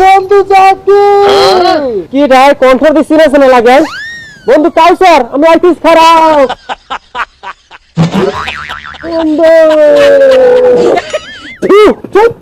বন্ধু জাকি কি ভাই কণ্ঠ সিরিয়াস না লাগে? বন্ধু কাউ স্যার আমি আইটিস খারাপ বন্ধু। চুপ চুপ।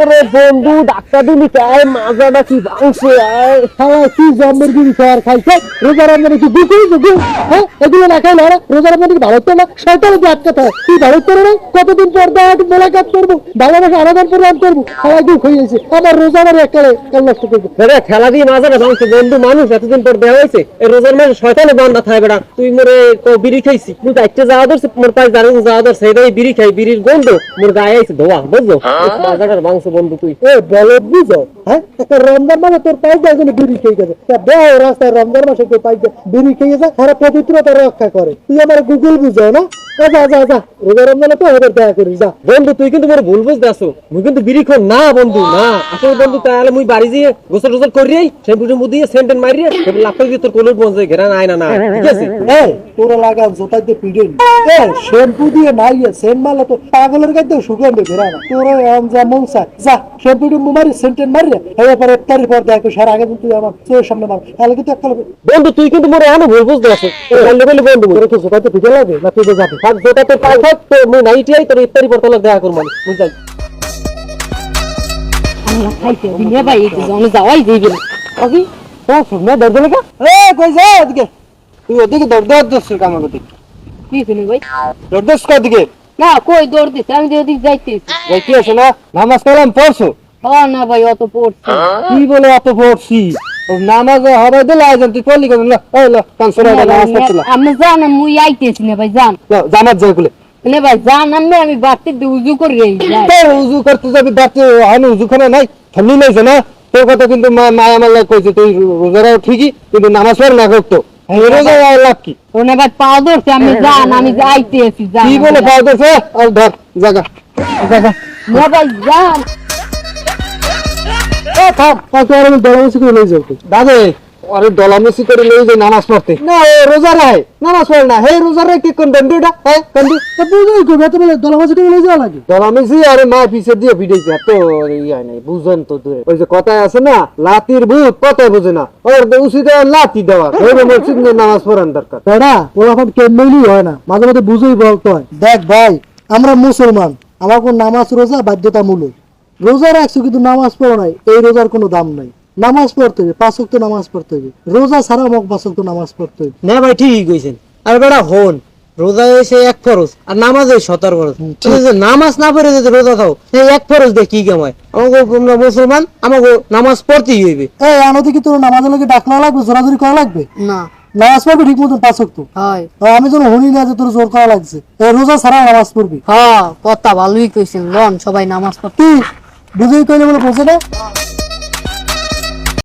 ওরে বন্ধু ডাক্তার দিলি তাই মাজাটা কি ভাঙছে আয় শালা কি জন্মের বিড়ি খাওয়ার খাইছে? রোজার রমজানে কি দুকুই দুকু হ্যাঁ এগুলো না খাইলে ওরা রোজার রমজানে কি ভালো না? শয়তানে যে আটকাতে হয় তুই ভালো করে না কতদিন পর দেখ মোলাকাত করব ভালোবাসা আরাধন প্রদান করব শালা দুঃখ হয়েছে আমার রোজা একটা কাল নষ্ট করব। রে খেলা দিয়ে মাজাটা ভাঙছে বন্ধু মানুষ এতদিন পর দেওয়া হয়েছে এই রোজার মাসে শয়তানে বান্ধা থাকে বেড়া তুই মোরে বিড়ি খাইছি তুই দায়িত্বে যাওয়া ধরছে মোর পায়ে দাঁড়িয়ে যাওয়া ধরছে এটাই বিড়ি খাই বিড়ির গন্ধ মোর গায়ে আইছে ধোয়া বুঝলো? মাজাটার মাংস বন্ধু তুই? এ বলদ বুঝো? হ্যাঁ? একটা রমজান তোর পাই যায় কোনো বিড়ি খেয়ে গেছে। দেহ রাস্তায় রমজান মাসে তোর পাই যায় বিড়ি খেয়ে যায় আর পবিত্রতা রক্ষা করে। তুই আমার গুগল বুঝো না? যা যা যা যা। রোজা রমজানে তো ওদের দেখা করিস যা। বন্ধু তুই কিন্তু মোর ভুল বুঝতে মুই কিন্তু বিড়ি খাও না বন্ধু না। আসলে বন্ধু তাহলে মুই বাড়ি যেয়ে গোসল টোসল করি শ্যাম্পু টেম্পু দিয়ে সেন্টেন মারি লাফটা দিয়ে তোর বন্ধ ঘেরা নাই না না। ঠিক আছে? তোরা লাগাম জোতাই দিয়ে পিড়ে এ শ্যাম্পু দিয়ে নাই সেন্ট মারলে তো পাগলের গাইতে সুগন্ধ বেরা না। তোরা মন যা। সেন্টেন ইফতারির পর দেখো সার আগে তুই আমার চোখের সামনে মার তাহলে কিন্তু একটা বন্ধু তুই কিন্তু মোর এমন ভুল বুঝতে আসো বললে বললে বন্ধু তোরা কি জোতাইতে পিঠে লাগবে না তুই যাবি থাক যেটা পাই থাক তো মুই নাইটি তোর ইফতারি পর তোলা দেখা করব যাই খাইতে দিনে ভাই এই জনে যাওয়াই যাইবে না ওকে ও শুনে দরদ লাগা এ কই যা এদিকে তুই ওদিকে কাম করতে কি শুনি ভাই কর দিকে না কই দৌড় দিছে আমি যে ওদিক যাইতেছি। যাইতে আসো না নামাজ কালাম পড়ছো? হ না ভাই অত পড়ছি। কি বলে অত পড়ছি? নামাজ হবে দিলে আয়োজন তুই পড়লি কেন ওই লো কান সরে নামাজ পড়ছিল আমি জান মুই আইতেছি না ভাই জান। জামাত যাই বলে। নে ভাই জান আমি আমি দিয়ে উজু করে যাই। তো উজু করতে যাবি দাঁতে হয় উজু খানা নাই ঠান্ডি নাইছে না? তোর কথা কিন্তু মা মায়া মাল্লা কইছে তুই রোজারাও ঠিকই কিন্তু নামাজ পড় না করতো। রোজা আর লাভ কি ওনে ভাই পাও ধরছে আমি জান আমি যাইতেছি জান। কি বলে পাও দেছে আর ধর জাগা। জাগা। না ভাই জান। এ থাক তাকে আর আমি দলামসি করে লই যাও। দাদে আরে করে লই যাই নামাজ পড়তে। না ও রোজা রায়। নামাজ পড়ে না। হে রোজা রায় কি কোন হ্যাঁ কন্দি তো বুঝই করে লই যাওয়া লাগে। আরে মা পিছে দিয়ে ভিড়াইছে এত ইয়া নাই বুঝেন তো দূরে। ওই যে কথায় আছে না লাতির ভূত কথায় বুঝে না। ওর উচিত লাতি দেওয়া। ওই মসজিদ নামাজ পড়ার দরকার। বেড়া ওরকম কেমনেই হয় না। মাঝে মাঝে বুঝেই বলতে হয়। দেখ ভাই আমরা মুসলমান। আমার কোন নামাজ রোজা বাধ্যতামূলক। রোজা রাখছো কিন্তু নামাজ পড়ো নাই। এই রোজার কোনো দাম নাই। নামাজ পড়তে হবে পাঁচ ওয়াক্ত নামাজ পড়তে হবে। রোজা ছাড়া মোক পাঁচ ওয়াক্ত নামাজ পড়তে হবে। না ভাই ঠিকই কইছেন। আর বেটা হন রোজা এক ফরজ আর নামাজ সতের ফরজ। নামাজ না পড়ে যদি রোজা এক ফরজ দিয়ে কি কামায় আমাকে আমরা মুসলমান আমাকে নামাজ পড়তেই হইবে। এই আনতে কি তোর নামাজের লোকে ডাকলা লাগবে জোরাজুরি করা লাগবে? না। নামাজ পড়বি ঠিক মতন পাঁচ ওয়াক্ত? আমি যেন শুনি না যে তোর জোর করা লাগছে। রোজা ছাড়া নামাজ পড়বি? হ্যাঁ কথা ভালোই কইছেন লন সবাই নামাজ পড়তে কি? বুঝেই কইলে বলে বোঝে না?